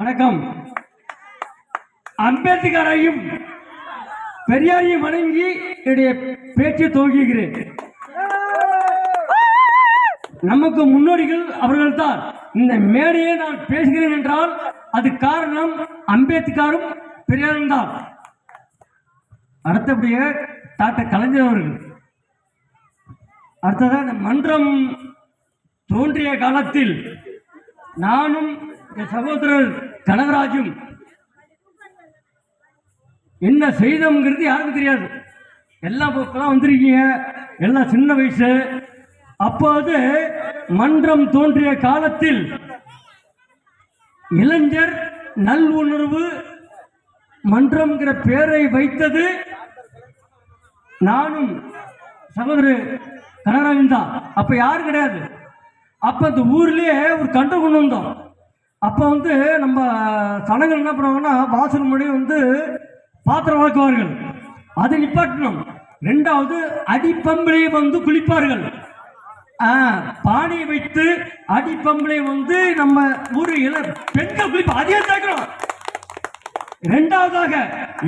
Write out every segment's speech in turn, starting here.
வணக்கம். அம்பேத்கரையும் பெரியாரையும் வணங்கி என்னுடைய பேச்சை துவங்குகிறேன். நமக்கு முன்னோடிகள் அவர்கள்தான். இந்த மேடையை நான் பேசுகிறேன் என்றால் அது காரணம் அம்பேத்கரும் பெரியாரும் தான். அடுத்தபடியாக டாக்டர் கலைஞர் அவர்கள். அடுத்ததாக இந்த மன்றம் தோன்றிய காலத்தில் நானும் என் சகோதரர் கனகராஜும் என்ன செய்தோங்கிறது யாருக்கும் தெரியாது. எல்லாம் இப்போ வந்திருக்கீங்க. எல்லாம் சின்ன வயசு. அப்போது மன்றம் தோன்றிய காலத்தில் இளைஞர் நல்லுணர்வு மன்றம்ங்கிற பெயரை வைத்தது நானும் சகோதரர் கனகராஜன் தான். அப்போ யாரும் கிடையாது. அப்போ அந்த ஊர்லேயே ஒரு கன்று கொண்டு வந்தோம். அப்போ வந்து நம்ம சனங்கள் என்ன பண்ணுவாங்கன்னா வாசல் முன்னாடி வந்து பாத்திரம் வளர்க்குவார்கள் அதை நிப்பாட்டணும். ரெண்டாவது அடிப்பம்பிலே வந்து குளிப்பார்கள். ஆ, பானையை வைத்து அடிப்பம்பிலே வந்து நம்ம ஊர் இள பெண்கள் குளிப்பா அதே சேர்க்கிறோம் ரெண்டாவதாக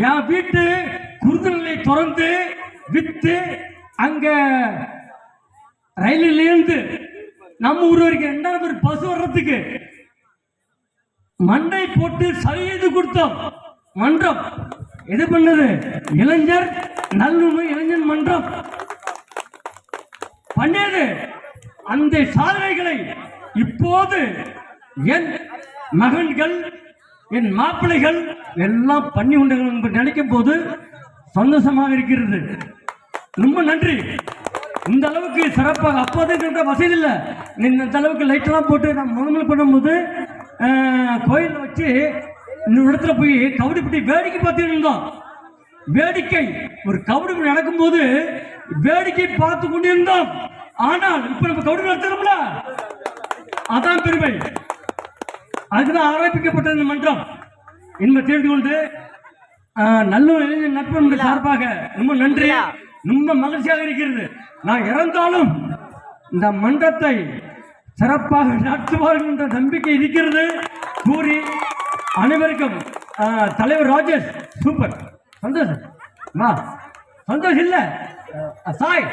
என் வீட்டு குருதலை திறந்து வித்து அங்க ரயிலில் இருந்து நம்ம ஊர் வரைக்கும் ரெண்டாவது ஒரு பஸ் வர்றதுக்கு மண்டை போட்டு சரியது கொடுத்தோம். மன்றம். எது பண்ணது? இளைஞர் நல்லுமை இளைஞர் மன்றம். பண்ணியது அந்த சாதனைகளை இப்போது என் மகன்கள் என் மாப்பிள்ளைகள் எல்லாம் பண்ணி கொண்டு என்று நினைக்கும் போது சந்தோஷமாக இருக்கிறது. ரொம்ப நன்றி. இந்த அளவுக்கு சிறப்பாக அப்போது இருந்த வசதி இல்லை. இந்த அளவுக்கு லைட்டெல்லாம் போட்டு நான் முதல்ல பண்ணும்போது கோயிலில் வச்சு இந்த இடத்துல போய் கபடிப்பட்டி வேடிக்கை பார்த்துட்டு இருந்தோம். வேடிக்கை. ஒரு கபடி நடக்கும்போது வேடிக்கை பார்த்து கொண்டிருந்தோம். ஆனால் இப்ப நம்ம கபடி நடத்துறோம்ல? அதான் பெருமை. அதுதான் ஆரம்பிக்கப்பட்ட இந்த மன்றம். என்பதை தெரிந்து கொண்டு நல்ல நட்பு சார்பாக ரொம்ப நன்றி. ரொம்ப மகிழ்ச்சியாக இருக்கிறது. நான் இறந்தாலும் இந்த மன்றத்தை சிறப்பாக நடத்துவார் என்ற நம்பிக்கை இருக்கிறது. கூறி அனைவருக்கும் தலைவர் ராஜேஷ் சூப்பர். சந்தோஷம். வா. சந்தோஷம் இல்லை. சாய்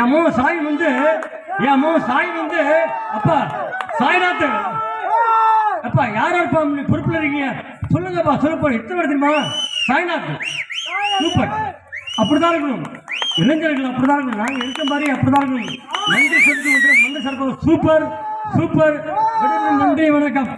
என் மோ சாய் வந்து என் மோ சாய் வந்து அப்பா சாய்நாத். அப்பா யார் இருப்பா பொறுப்பில் இருக்கீங்க? சொல்லுங்கப்பா சொல்லப்பா எத்தனை பேர் தெரியுமா? சாய்நாத். சூப்பர். அப்படிதான் இருக்கணும். இளைஞர்கள் அப்படிதான் இருக்கணும் நாங்கள் இருக்க மாதிரி அப்படிதான் இருக்கணும் நன்றி சொல்லி மந்த சர்பம் சூப்பர் சூப்பர் நன்றி வணக்கம்.